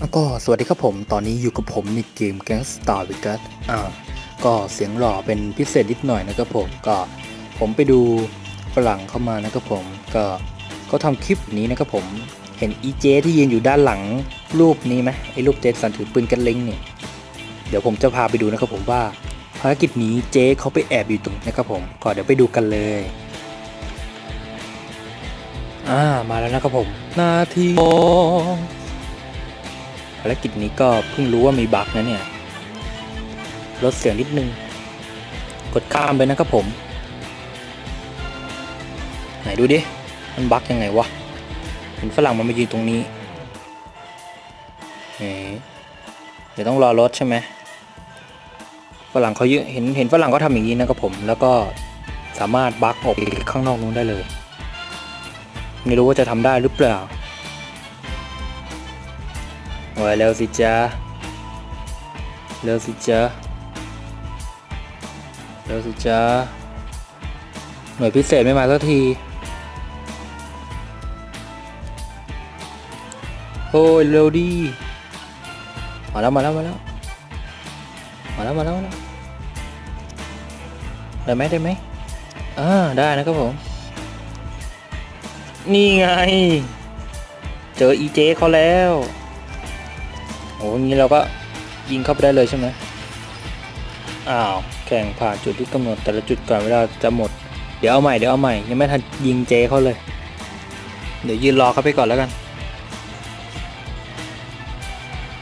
แล้วก็สวัสดีครับผม ตอนนี้อยู่กับผมในเกม Gangstar Vegas อ่า ก็เสียงหล่อเป็นพิเศษนิดหน่อยนะครับผม ก็ผมไปดูฝรั่งเข้ามานะครับผม ก็ก็ทำคลิปนี้นะครับผม เห็นอีเจที่ยืนอยู่ด้านหลังรูปนี้ไหมไอ้รูปเจสันถือปืนกันเล็งเนี่ย เดี๋ยวผมจะพาไปดูนะครับผมว่าภารกิจนี้เจเขาไปแอบอยู่ตรงนะครับผม ก็เดี๋ยวไปดูกันเลย อ่า มาแล้วนะครับผม นาทีอ ภารกิจนี้ก็เพิ่งรู้ว่ามีบั๊กนะเนี่ย ลดเสียงนิดนึง กดข้ามไปนะครับผม ไหนดูดิ มันบั๊กยังไงวะเห็นฝรั่งมันมายืนตรงนี้เอ๊ะเดี๋ยวต้องรอรถใช่ไหมฝรั่งเขายืนเห็นเห็นฝรั่งเขาทำอย่างนี้นะครับผม แล้วก็สามารถบั๊กออกไปข้างนอกนู้นได้เลย ไม่รู้ว่าจะทำได้หรือเปล่า โอ้ยเร็วสิจ้าเร็วสิจ้าเร็วสิจ้าหน่วยพิเศษไม่มาสักที โอ้ยเร็วดีมาแล้วมาแล้วมาแล้วมาแล้วมาแล้วมาแล้วได้ไหมได้ไหมอ่าได้นะครับผม นี่ไง เจออีเจเขาแล้ว โอ้งี้เราก็ยิงเข้าไปได้เลยใช่ไหมอ้าวแข่งผ่านจุดที่กำหนดแต่ละจุดก่อนเวลาจะหมด เดี๋ยวเอาใหม่เดี๋ยวเอาใหม่ยังไม่ทันยิงเจเขาเลย เดี๋ยวยืนรอเขาไปก่อนแล้วกัน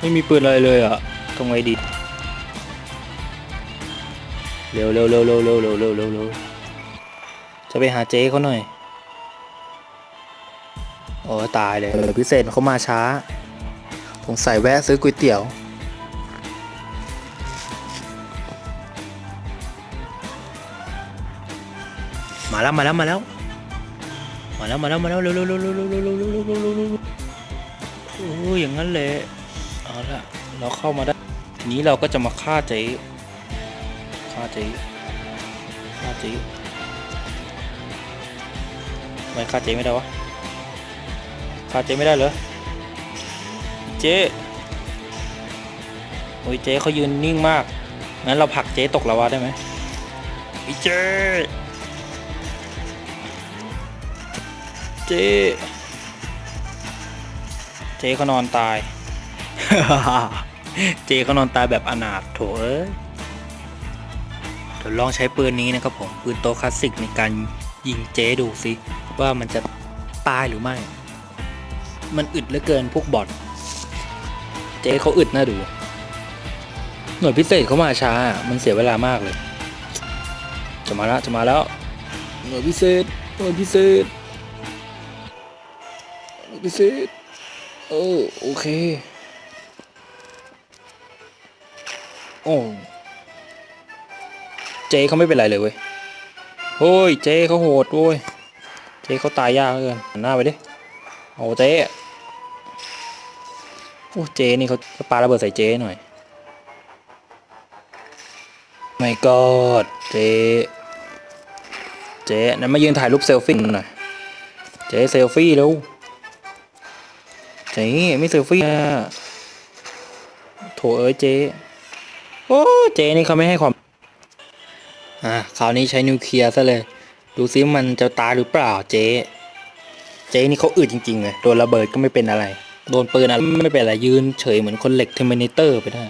ไม่มีปืนอะไรเลยอะตรงไอดีเร็วเร็วเร็วเร็วเร็วเร็วเร็วเร็วเร็วจะไปหาเจเขาหน่อย โอ้ตายเลยพิเศษเขามาช้า สงสัยแวะซื้อก๋วยเตี๋ยว มาแล้วมาแล้วมาแล้ว มาแล้วมาแล้วมาแล้วเร็วเร็วเร็วเร็วเร็วเร็วเร็วเร็วเร็วเร็วเร็วเร็วโอ้ยอย่างนั้นเลยเอาละเราเข้ามาได้ทีนี้เราก็จะมาฆ่าเจ๊ฆ่าเจ๊ฆ่าเจ๊ทำไมฆ่าเจ๊ไม่ได้วะฆ่าเจ๊ไม่ได้เหรอ เจ๊โอ้ยเจ๊เขายืนนิ่งมาก งั้นเราผลักเจ๊ตกละวะได้ไหมอีเจ๊เจ๊เจ๊เขานอนตาย เจ๊เขานอนตายแบบอนาถโถเอ้ยเดี๋ยวลองใช้ปืนนี้นะครับผมปืนโตคลาสสิกในการยิงเจ๊ดูสิว่ามันจะตายหรือไม่ มันอึดเหลือเกินพวกบอทเจ๊เขาอึดน่าดู หน่วยพิเศษเขามาช้า มันเสียเวลามากเลย จะมาแล้วจะมาแล้ว หน่วยพิเศษ หน่วยพิเศษ หน่วยพิเศษ เออโอเค โอ้เจ๊เขาไม่เป็นไรเลยเว้ยโอ้ยเจ๊เขาโหดเว้ยเจ๊เขาตายยากเหลือเกินหนหน้าไปดิ โอ้เจ๊ โอ้เจนี่เขาปาระเบิดใส่เจหน่อย ไม่กอดเจ เจนั้นมายืนถ่ายรูปเซลฟี่หน่อย เจเซลฟี่แล้วเจไม่เซลฟี่อะโถเอ้ยเจ โอ้เจนี่เขาไม่ให้ความ อะคราวนี้ใช้นิวเคลียร์ซะเลย ดูซิมันจะตายหรือเปล่าเจ เจนี่เขาอึดจริงๆเลยโดนระเบิดก็ไม่เป็นอะไร โดนปืนอะไรไม่เป็นไรยืนเฉยเหมือนคนเหล็กเทอร์มินเตอร์ไปได้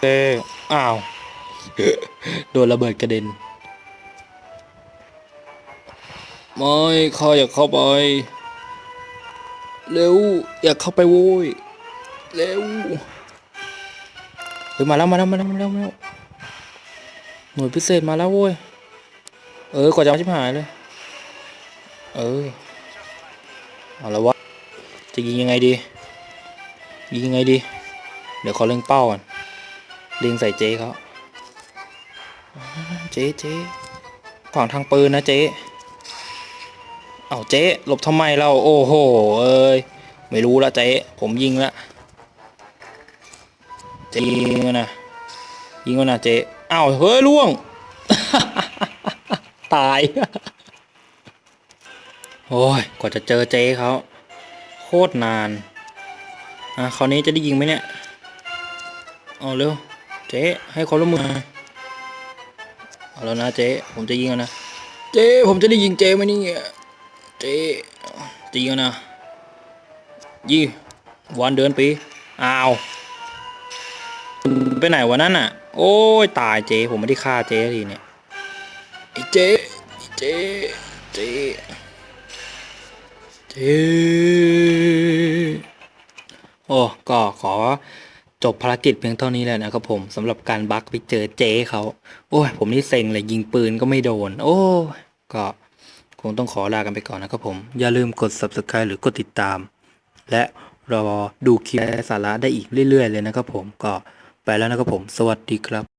เอออ้าว โดนระเบิดกระเด็นไม่ข้าอยากเข้าไป เร็ว อยากเข้าไปโว้ย เร็วเฮ้ยมาแล้วมาแล้วมาแล้วมาแล้วมาแล้วหน่วยพิเศษมาแล้วโว้ย เออกว่าจะมาชิบหายเลย เออ เอาละวะ จะยิงยังไงดี ยิงยังไงดี เดี๋ยวขอเล็งเป้าก่อนเล็งใส่เจ๊เขาเจ๊เจ๊ขวางทางปืนนะเจ๊เอาเจ๊หลบทำไมเราโอ้โหเอ้ยไม่รู้ละเจ๊ผมยิงละเจ๊ยิงนะยิงแล้วนะเจ๊อ้าวเฮ้ยล่วง ตาย โอ้ยกว่าจะเจอเจ๊เขา โคตรนาน อะคราวนี้จะได้ยิงไหมเนี่ยเอาเร็ว เจ๊ให้ความร่วมมือเอาแล้วนะเจ๊ผมจะยิงแล้วนะ เจ๊ผมจะได้ยิงเจ๊ไหมนี่เจ๊จะยิงแล้วนะยี่วันเดือนปีอ้าวไปไหนวะนั่นอะ โอ้ยตายเจ๊ผมไม่ได้ฆ่าเจ๊ทีเนี่ยไอ้เจ๊อ้เจ๊เจ๊เจ๊ โอ้ก็ขอจบภารกิจเพียงเท่านี้แล้วนะครับผมสำหรับการบักไปเจอเจ๊เขา โอ้ยผมนี่เซ็งเลยยิงปืนก็ไม่โดน โอ้ก็คงต้องขอลากันไปก่อนนะครับผม อย่าลืมกด subscribe หรือกดติดตาม และรอดูคลิปสาระได้อีกเรื่อยๆเลยนะครับผมก็ไปแล้วนะครับผม สวัสดีครับ